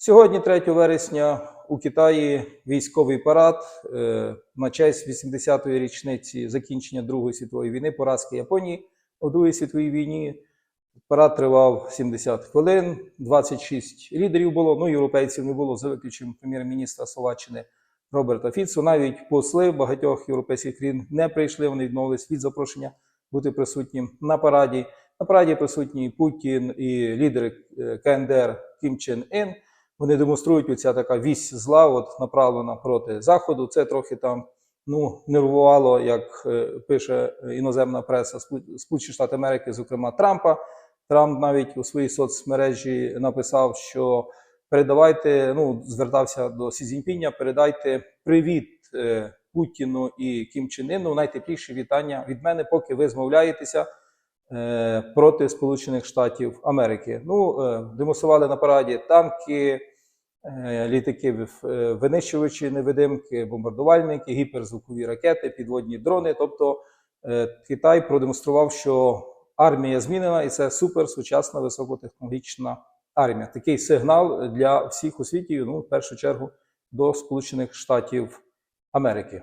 Сьогодні, 3 вересня, у Китаї військовий парад е, на честь 80-ї річниці закінчення Другої світової війни, поразки Японії у Другій світовій війні. Парад тривав 70 хвилин, 26 лідерів було. Ну, європейців не було, за виключенням прем'єр-міністра Словаччини Роберта Фіцу. Навіть посли багатьох європейських країн не прийшли. Вони відмовились від запрошення бути присутнім на параді. На параді присутні Путін і лідери е, КНДР Кім Чен Ін. Вони демонструють оця така вісь зла, от направлена проти заходу. Це трохи там ну нервувало, як е, пише іноземна преса Сполучені Штати Америки, зокрема Трампа. Трамп навіть у своїй соцмережі написав, що передавайте, ну звертався до Сі Цзіньпіня, передайте привіт е, Путіну і Кім Чен Іну, найтепліші вітання від мене, поки ви змовляєтеся е, проти Сполучених Штатів Америки. Ну, е, демонстрували на параді танки, е, літаки, е, винищувачі невидимки, бомбардувальники, гіперзвукові ракети, підводні дрони. Тобто е, Китай продемонстрував, що армія змінена, і це суперсучасна високотехнологічна армія. Такий сигнал для всіх у світі, ну, в першу чергу, до Сполучених Штатів Америки.